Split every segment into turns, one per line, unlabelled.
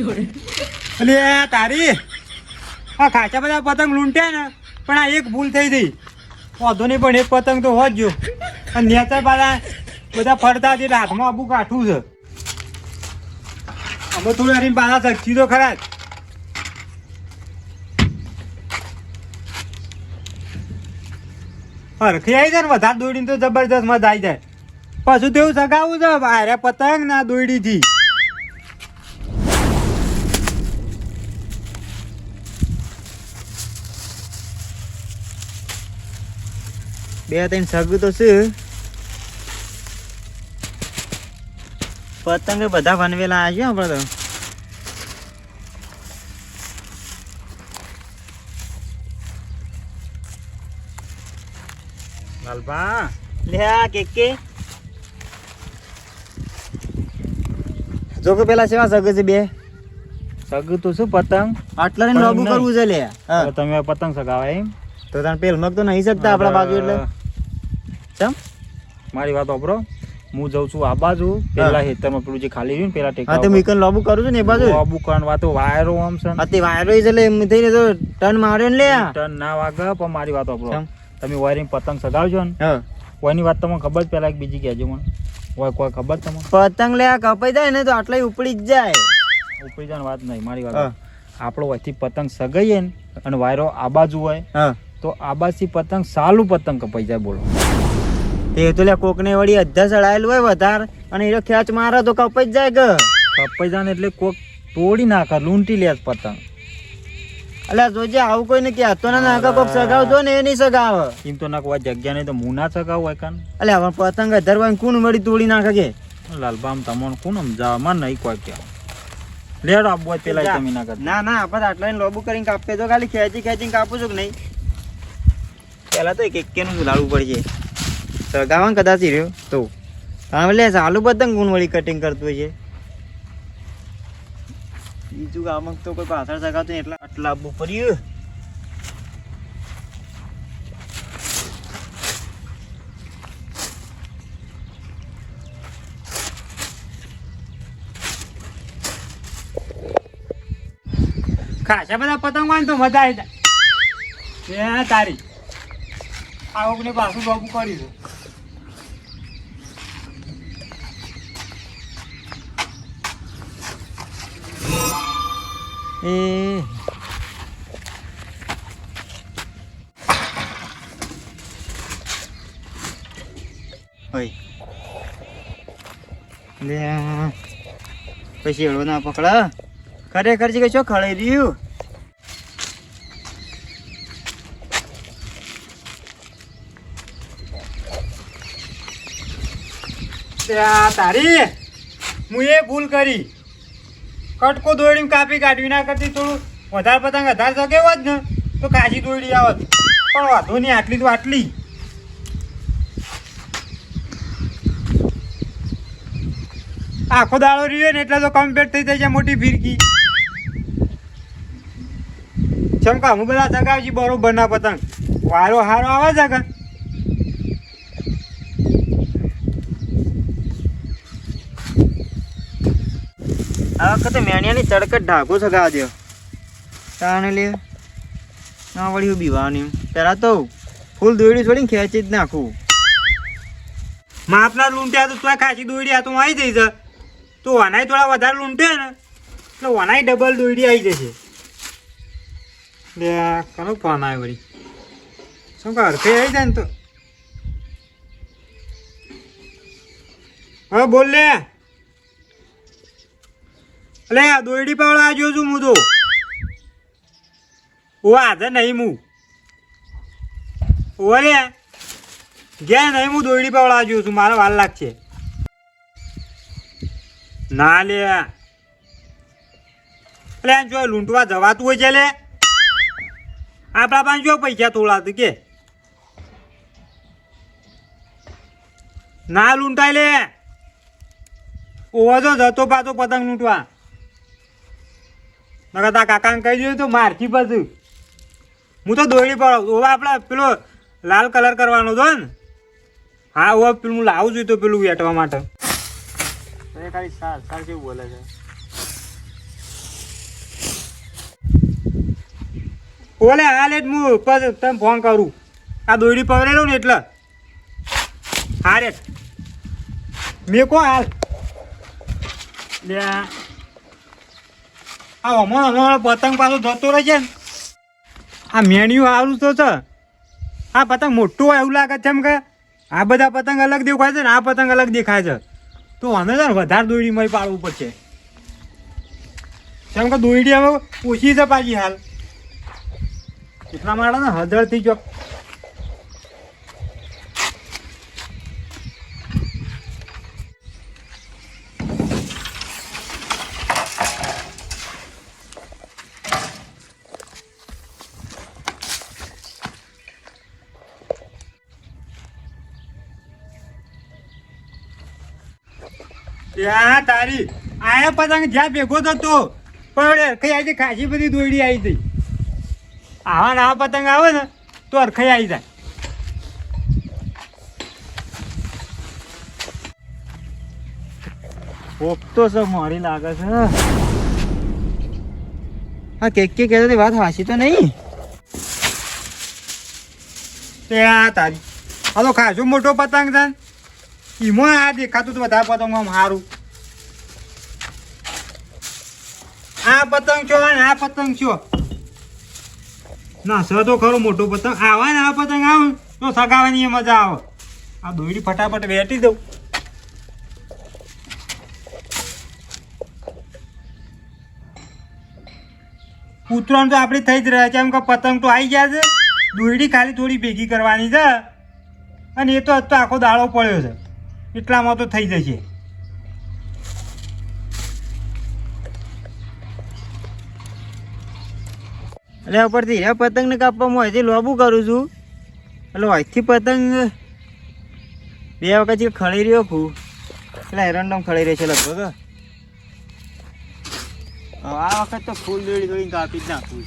એટલે તારી. આ ખાચા બધા પતંગ લૂંટ્યા ને, પણ આ એક ભૂલ થઈ ગઈ. વાંધો નહીં, પણ એક પતંગ તો હોત જો અને નેતા પાછા બધા ફરતા એટલે હાથમાં આબુ કાઠું છે. અમે થોડું એની પાછા શક્તિ તો ખરા જ. હરખી આવી જાય ને, વધારે દોડીને તો જબરજસ્ત મજા આવી જાય પાછું તેવું સગાવું છે અરે પતંગ ના દોડીથી બે ત્રણ સગું તો શું પતંગ બધા બનવેલા આવ્યો આપણે તો. લાલબા લે આ કે કે. જો કે પેલા સેવા સગ છે બે.
સગું તો શું પતંગ?
આટલા ને લોબુ કરવું છે લે.
તમે પતંગ સગાવા એમ.
તો તને પેલ મગ તો નહીં શકતા આપણા બાજુ એટલે. ચમ
મારી વાત ઓપરો હું જઉં છું આ બાજુ. પેલા ખેતરમાં પેલું જે ખાલી રહ્યું પેલા ટેકા
તો મિકન લોબુ કરું છું ને એ બાજુ?
લોબુ કણ વાતો વાયરો આમ છે
અતે વાયરો એટલે એમ થઈને તો ટર્ન માર્યો ને લે
ટર્ન ના વાગે પણ મારી વાત
ઓપરો
તમે વાયરિંગ પતંગ સગાવજો ને. કોઈની વાત તમને ખબર જ પેલા એક બીજી કહેજો મને. કોઈ કોઈ ખબર તમને?
પતંગ લે કપાઈ જાય ને તો આટલા ઉપડી જ જાય.
ઉપડી જવાની વાત નહીં મારી વાત આપણો વચ્ચે પતંગ સગાઈએ ને અને વાયરો આ બાજુ હોય તો આ બાજુ પતંગ સાલું પતંગ કપાઈ જાય બોલો.
તે તો લે કોકને વળી અધ્ધા ચડાયેલું હોય વધાર અને એ ખેંચ મારે તો કપાઈ જાય કે
કપાઈ જાય એટલે કોક તોડી નાખે લૂંટી લે પતંગ.
અલ્યા જોજે આવું કોઈને કહેતો ના નાખે કોક સગાવજો ને એ નહીં સગાવે.
એમ તો ના કોઈ જગ્યા નહીં તો હું ના સગાવું હોય કાન.
અલ્યા હવે પતંગ ધરવા કોણ વળી તોડી નાખે કે?
લાલબામ તમોન કોણ સમજાવે માં નહીં કોઈ કહેવા લેડો હોય પેલા તમે ના કર
ના ના આપણે આટલા લોબુ કરીને કાપે તો ખાલી ખેંચી ખેંચીને કાપું છું કે નહીં? પેલા તો એક એક કેનું લાડવું પડશે સગાવન કદાચ રહ્યો. તો તમે લે ચાલુ પતંગ ગુણવાળી કટિંગ કરતું છે. બીજું ગામક તો કોઈ પાછળ સગાતું એટલે આટલા આપવું પડ્યું ખાસા બધા પતંગ હોય તો મજા આવી જાય. તારી. આવકને પાછું બાબુ કરી એ. હોય લે. પછી એળો ના પકડા. ખરેખર છે કે શું ખડાઈ રહ્યું? તારી. હું એ ભૂલ કરી. કટકો દોડીને કાપી કાઢવી ના કરતી થોડું. વધારે પતંગ વધારે શકે હોત ને? તો કાજી દોડી આવત પણ વાંધો નહીં, આટલી તો આટલી. આખો દાડો રહ્યો ને એટલે તો કમ્પ્લીટ થઈ જાય છે મોટી ફિરકી. ચમકા, હું બધા ચગાવજી બરોબર ના પતંગ. વારો હારો આવે છે વખતે મેણિયાની તડકટ ઢાકો દે તાણે લે, ના વળી હું બીવાની પેલા તો ફૂલ દોડી છોડીને ખેંચી જ નાખું. માપના લૂંટ્યા તો તું ખાસી દોડી આ તું આવી જઈશ. તો વનાઈ થોડા વધારે લૂંટે ને, એટલે વનાય ડબલ દોડી આવી જશે. લે, કનો ફોન આવ્યો વળી? શું કર કઈ આવી જાય ને તો? હવે બોલ લે. અલે દોયડી પાવડા આજો છું હું તો. ઓ, આજે નહીં હું લે ગયા નહીં હું દોયડી પાવડા આજો છું મારે વાર લાગશે. ના, લે. આ જો લૂંટવા જવાતું હોય છે, લે. આપણા પાસે જો પૈસા થોડા તો કે. ના, લૂંટાય, લે. ઓવા જતો પાતો પતંગ લૂંટવા. નકર તા કાકાને કહી જોયું તો મારથી પછી હું તો દોડી પડો ઓવા આપણે પેલો લાલ કલર કરવાનો હતો ને. હા ઓવા પેલું લાવું જોઈએ તો પેલું વેટવા માટે. ખાલી સાર સાર કેવું બોલે છે? ઓલે હા લેટ હું તને ફોન કરું. આ દોયડી પવરેલો ને એટલે. હા રેટ મેં કો હાલ. લે આ હમણાં હમણાં પતંગ પાછો જતો રહે છે આ મેન્યુ સારું તો છે. આ પતંગ મોટું હોય એવું લાગે છે એમ કે આ બધા પતંગ અલગ દેખાય છે ને, આ પતંગ અલગ દેખાય છે. તો અમે છે ને વધારે દોરડી મય પાડવું પડશે. કેમ કે દોયડી હવે ઓછી છે પાછી હાલ. એટલા માટે ને હદળથી થઈ ત્યાં તારી. આયા પતંગ જ્યાં ભેગો થતો, પણ અરખાઈ આવી ખાસી બધી દોયડી આવી હતી આવા ને પતંગ આવે ને, તો અરખાઈ આવી જાય.
પોપતો છે મારી લાગે છે. હા, કેક કે કહેતો વાત હાસી તો નહીં.
ત્યાં તારી. હાલો ખાસો મોટો પતંગ છે. એમાં આ દેખાતું તો બધા પતંગ આમ સારું આ પતંગ છો અને આ પતંગ છો. ના, સર તો ખરો મોટો પતંગ. આવે ને આ પતંગ, આવે તો સગાવાની મજા આવે. આ દોયડી ફટાફટ વેટી દઉં. ઉતરાણ તો આપણી થઈ જ રહ્યા છે. એમ કે પતંગ તો આવી ગયા છે. દોયડી ખાલી થોડી ભેગી કરવાની છે. અને એ તો આખો દાડો પડ્યો છે. એટલામાં તો થઈ જશે.
એટલે ઉપરથી હીરા પતંગને કાપવામાં અહીંથી લોબું કરું છું? એટલે અહીંથી પતંગ બે વખત ખળી રહ્યો ખું એટલે એરંડમ ખળી રહ્યો છે લગભગ. આ વખત તો ફૂલ દોડી દોડી કાપી જ નાખું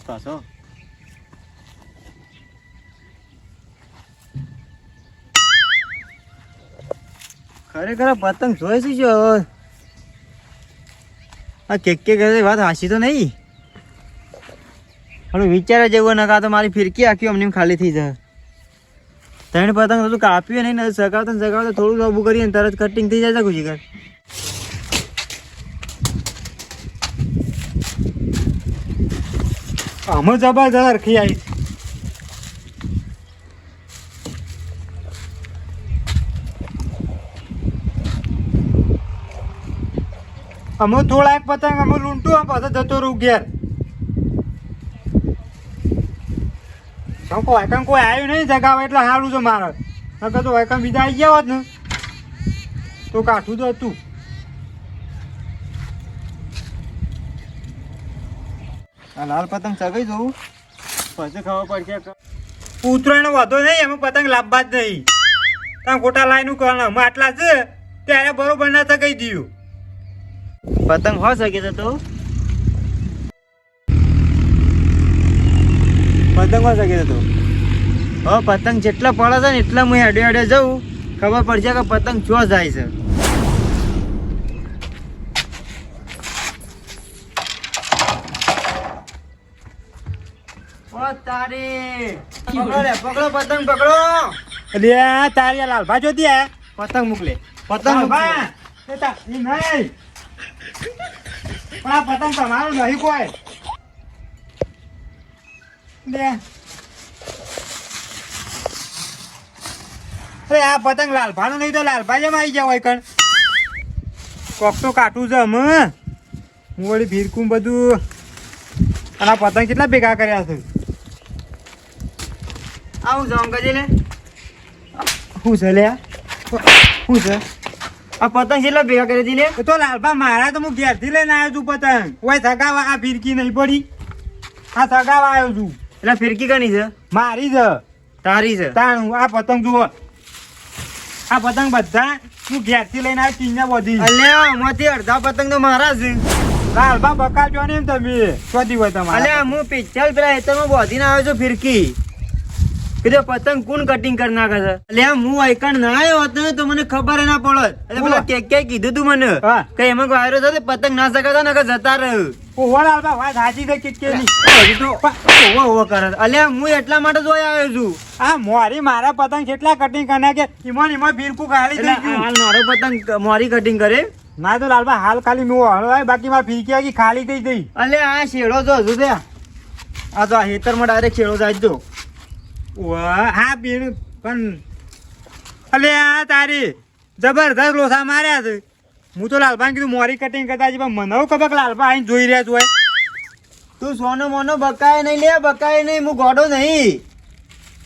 લગભગ આવાજ ખરેખર પતંગ જોઈ છે હવે આ કેક કે કરે વાત હાસી તો નહીં હવે વિચારે જેવું કાં તો મારી ફિરકી આખી અમને ખાલી થઈ જાય ત્રણ પતંગ તો કાપ્યું નહીં ને સગાવતા ને સગાવતા થોડું ઊભું કરીએ ને તરત કટિંગ થઈ જાય છે ગુજી કર
આમાં જબરજસ્ત હરખી આવી. અમે એક પતંગ અમે લૂંટું, આમ પાછો જતો રહું ઘેર. કોઈ વાયકમ કોઈ આવ્યું નહીં જગાવે એટલે સારું છે મારે. નકર તો વાયકમ બીજા આવી ગયા હોત ને. તો કાઠું તો હતું.
આ લાલ પતંગ ચગાઈ જવું પછી ખબર પડશે
ઉતરાયણનો વાંધો નહીં એમાં પતંગ લાભવા જ નહીં. તમે ખોટા લાઈનું કરવાના અમે આટલા છે ત્યારે બરોબર ના થકાઈ દઉં
પતંગ હો શકે તો પતંગ હો શકે તો હવે પતંગ જેટલા પડે છે ને એટલા હું અડે અડે જઉં. ખબર પડશે કે પતંગ ચો જાય છે. તારી પકડો પતંગ પકડો.
અરે તારી લાલભા જોતી હે?
પતંગ મોકલે પતંગ
નહીં. પણ આ પતંગ તમારો નહીં કોઈ. લે. અરે આ પતંગ લાલભાનું નહીં તો લાલભા જેમ આવી જાવ કણ. કોક તો કાટું છે અમે હું વળી ભીરકું બધું. અને આ પતંગ કેટલા ભેગા કર્યા છે?
આવું જાઉં કજે લે.
શું છે લે? શું છે?
આ પતંગ કેટલા ભેગા કરી હતી લે?
તો લાલભા મારા તો હું ઘેરથી લઈને આવ્યો છું પતંગ. ઓય સગાવા આ ફિરકી નહીં પડી. આ સગાવા આવ્યો છું.
એટલે ફિરકી કની છે?
મારી છે.
તારી છે?
તાણું. આ પતંગ જુઓ. આ પતંગ બધા હું ઘેરથી લઈને આવ્યો ચીને બધી.
અલ્યા આમાંથી અડધા પતંગ તો મારા છે.
લાલભા બકાજો ને એમ તમે. શોધી હોય તમારે.
અલ્યા હું પિક્ચર પેલા હેતરમાં બોધીને આવ્યો છું ફિરકી. કીધું પતંગ કોણ કટિંગ કરી નાખે છે? અલ્યા હું આઈકણ ના આવ્યો હતો તો મને ખબર ના પડત. એટલે પેલા કે કે કીધું તું મને? કે એમાં વાયરો થતો પતંગ ના શકાતા ને જતા રહ્યો
વાત કે
તો ઓવો ઓવો કરે અલ્યા હું એટલા માટે જોઈ આવ્યો છું.
આ મોરી મારા પતંગ કેટલા કટિંગ કરે કે ઈમોન ખાલી થઈ ગયું
હાલ મારો પતંગ મોરી કટિંગ કરે.
ના તો લાલભા હાલ ખાલી મેં હળવાય બાકી મારી ફીરકી ખાલી થઈ ગઈ.
અલ્યા આ શેડો જો હજુ આ તો આ હેતરમાં ડાયરેક્ટ શેડો જાય જો
હા બેન પણ અલે આ તારી જબરદસ્ત લોસા માર્યા છે. હું તો લાલભાઈ કીધું મોરી કટિંગ કરતા પણ મને ખબર લાલભા આઈને જોઈ રહ્યા છું
તું સોનો મોનો બકાય નહીં લે બકાય નહીં હું ગોડો નહીં.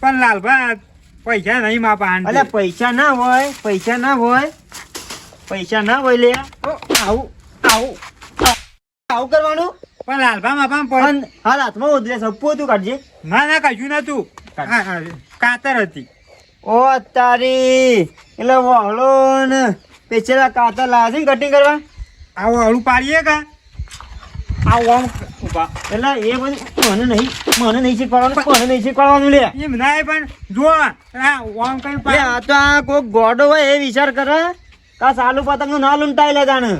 પણ લાલભા પૈસા નહીં મા પાન
અલે પૈસા ના હોય પૈસા ના હોય. પૈસા ના હોય લે. આવું આવું. આવું કરવાનું?
પણ લાલભા મા પાન
પણ હાલ હાથમાં ઉધરે સપ્પુ તું કાઢજે.
ના ના કશું નતું. હા, હા, કાતર હતી.
ઓ તારી એટલે વહળો ને પેચેલા કાતર લાવે છે કટિંગ કરવા?
આ હળું પાડીએ કા? આ ઊભા.
એટલે એ બધું મને નહીં મને નહીં શીખવાડવાનું મને નહીં શીખવાડવાનું લે.
એમ ના પણ જો કઈ
આ તો આ કોક ગોડો હોય એ વિચાર કરે કા સાલું પતંગ ના લૂંટાઈ લે જાણે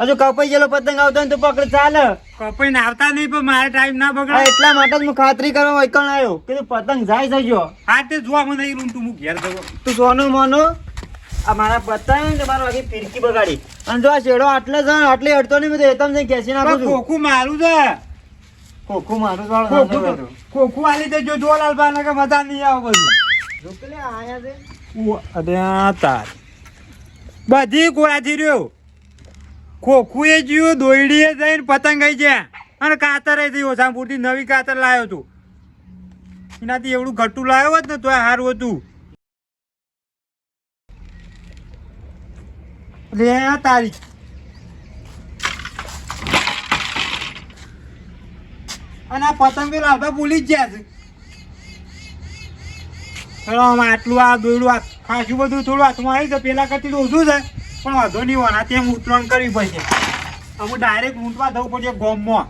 હજુ કપાઈ ગયેલો પતંગ આવતો ને તો પકડ ચાલે.
કપાઈને આવતા નહીં પણ મારે ટાઈમ ના બગડે.
એટલા માટે જ હું ખાતરી કરવા વૈકણ આવ્યો. કે પતંગ જાય જજો
આ તે જોવા મને રૂમ તું હું ઘેર જવો.
તું સોનું મોનું? આ મારા પતંગ ને મારો આખી ફિરકી બગાડી. અને જો આ શેડો આટલે જ ને આટલે અડતો નહીં મેં તો હેતમ જઈને ઘેસી નાખું છું.
ખોખું મારું છે.
ખોખું મારું છે
ખોખું તો- આલી દેજો જો લાલબા કે મજા નહીં આવે બધું.
આયા છે.
અરે આ તાર. બધી ગોળાથી રહ્યો ખોખું એ જ્યું દોયડીએ જઈને પતંગ ગઈ છે અને કાતરે થઈ ઓછા પૂરતી નવી કાતર લાવ્યો તું. એનાથી એવડું ઘટું લાવ્યો હોત ને તો સારું હતું. લે તારી. અને આ પતંગ તો લાવતા ભૂલી જ ગયા છે. ચલો આટલું આ દોયડું ખાસું બધું થોડું હાથમાં આવી છે પેલા કરતી ઓછું છે. પણ વાંધો નહીં હોના તેમ ઉતરણ કરવી પડશે અમુક ડાયરેક્ટ લૂંટવા જવું પડશે ગોમમાં.